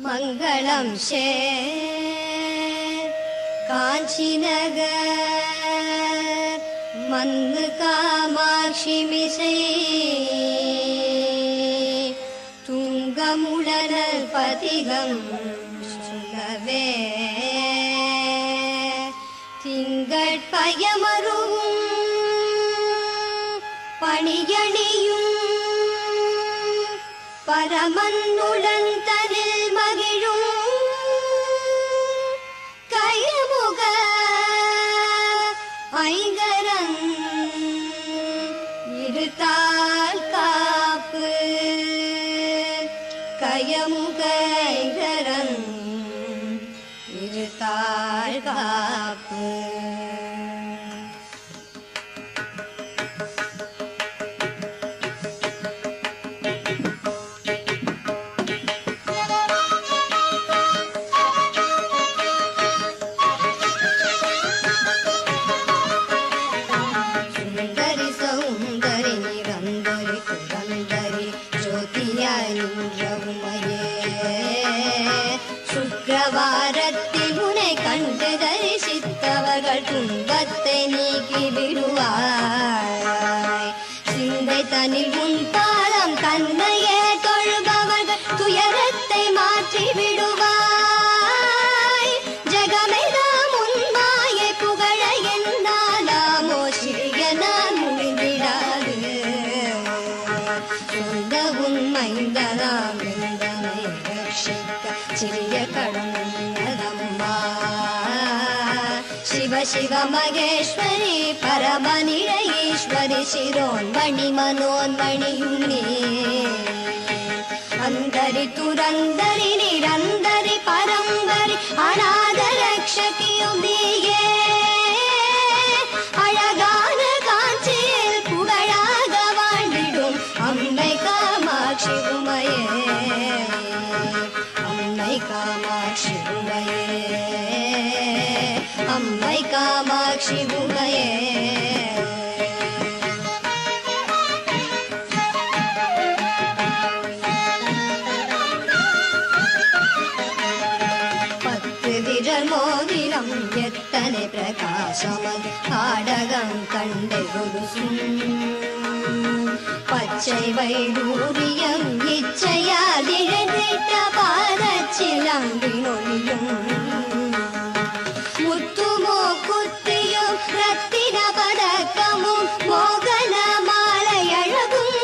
மங்களம் ஷே காஞ்சிநகர் மந்து காமாட்சி மிசை. துங்கமுடனல் பதிகம் சொல்லவே. திங்கட்பயமரும் மகேஸ்வரி பரமநிலையீஸ்வரி சிரோன்மணி மனோன்மணியுன்னே அந்தரி துரந்தரி நிரந்தரி பரம்பரி அநாத ரக்ஷகியும் நீயே ಶಿವುಮಯೇ பத்து திடர் மோதிரம் எத்தனை பிரகாசமது பாடகம் கண்ட குரு பச்சை வைடூரியம் இச்சையால் இழந்திட்ட பாதச்சிலம்பினொழியும் ரத்தின பதக்கமும் மோகன மாலையழகும்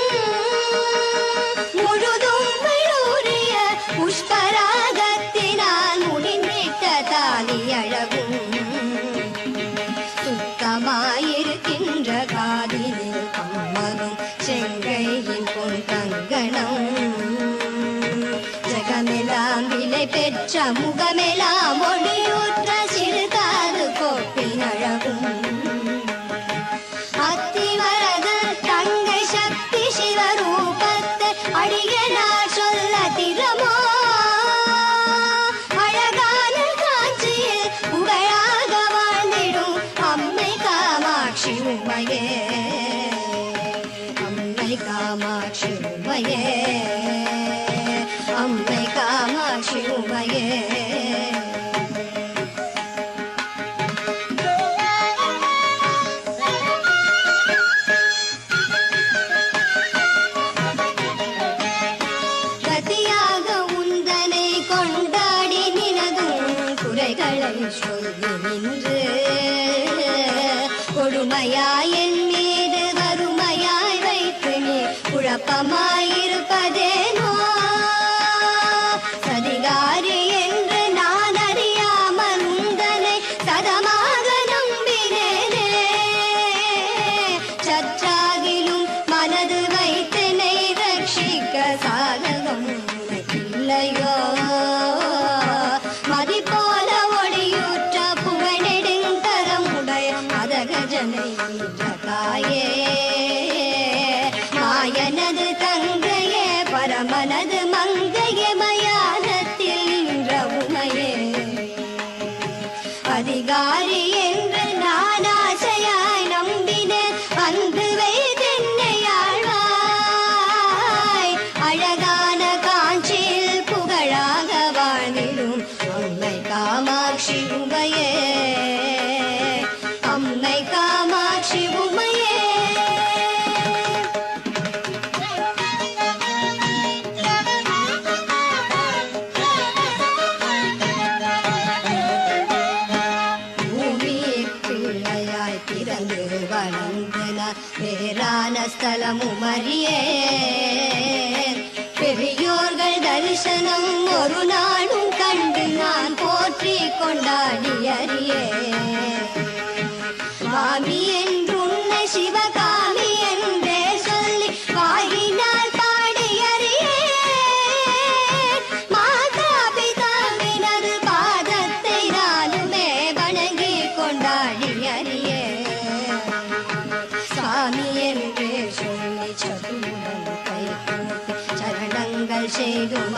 முழுதும் விளூரிய புஷ்பராகத்தினால் முடிந்திட்ட தாலியழகும் சுத்தமாயிருக்கின்ற காதிலே கம்மனும் செங்கையின் பொன் தங்கணம் ஜகமெல்லாம் விலை பெற்ற முக காமாட்சி உமையே அம்மை காமாட்சி உமையே தரிசனமும் அறிய பெரியோர்கள் தரிசனம் ஒரு நாளும் கண்டு நான் போற்றி கொண்டாடி Don't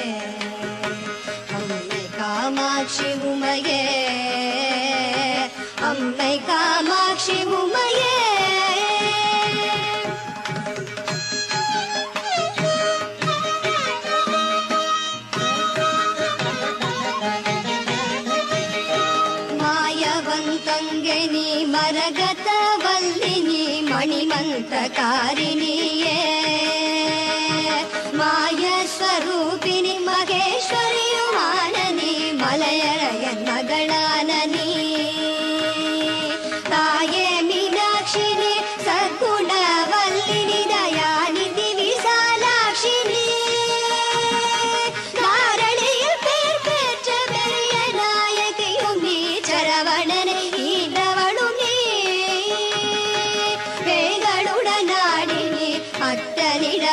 காமாட்சி உமையே அம்மை காமாட்சி உமையே. மாயவன் தங்கனி மரகத வல்லினி மணிமந்த காரிணி.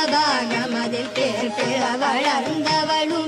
மலபாகமதில் கேட்டு வளர்ந்தவளும்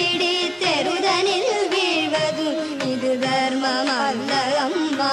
பிடித்தெருதனில் வீழ்வதும் இது தர்மம் அல்ல அம்மா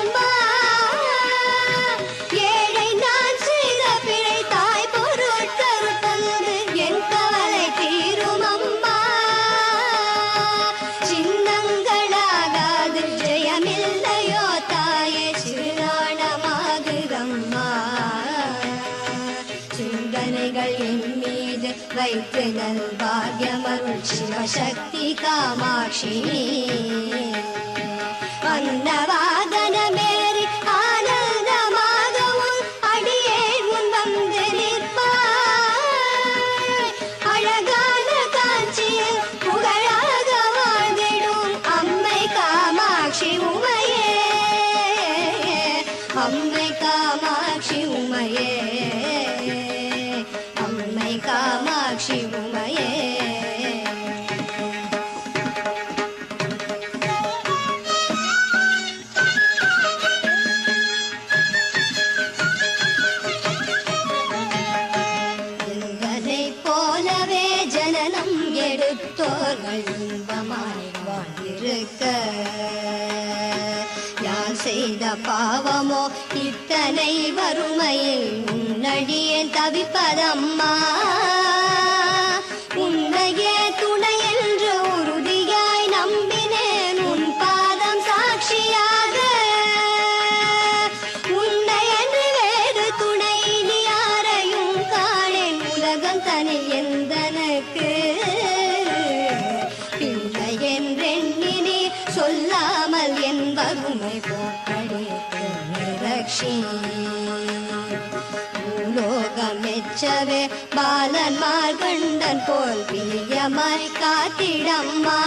शिवशक्ति कामाक्षिणी। अन्न தோர்கள் இன்பமாய் வாழ்ந்திருக்க யான் செய்த பாவமோ இத்தனை வறுமையில் உன்னடியே தவிப்பதம்மா. போல் பிரியமாய் காத்திடம்மா.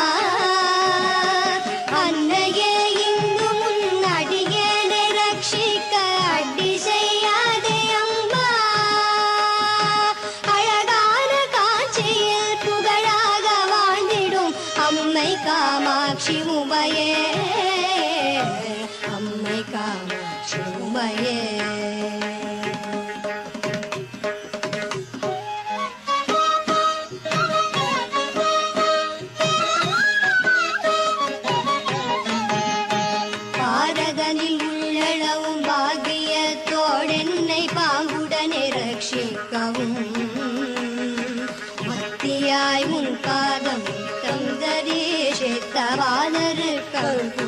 मत्यायङ्कादं कं दरीशे तवानृकं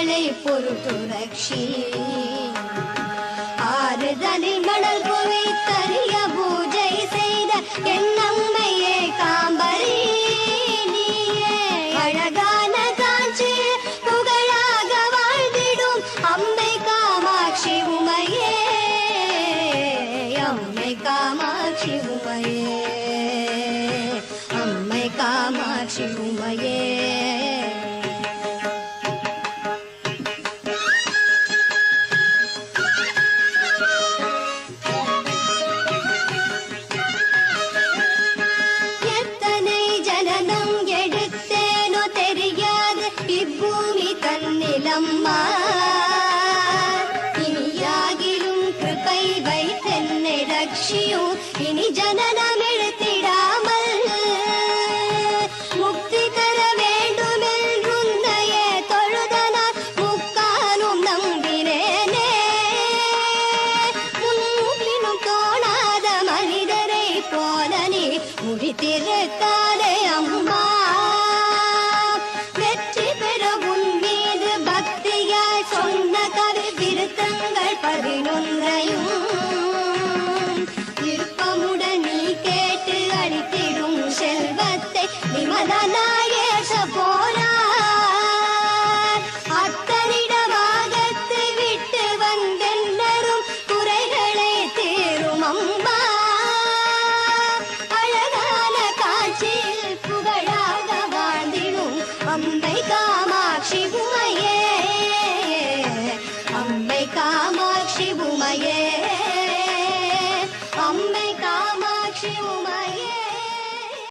மலை பொருட்டுரட்சி ஆறுதனை மணல் குவித்தறிய பூஜை செய்த என் அம்மையே காம்பரி. அழகான காட்சி புகழாக வாழ்ந்திடும் அம்மை காமாட்சி உமையே. அம்மை காமாட்சி உமையே. இனி ஜனனம் la la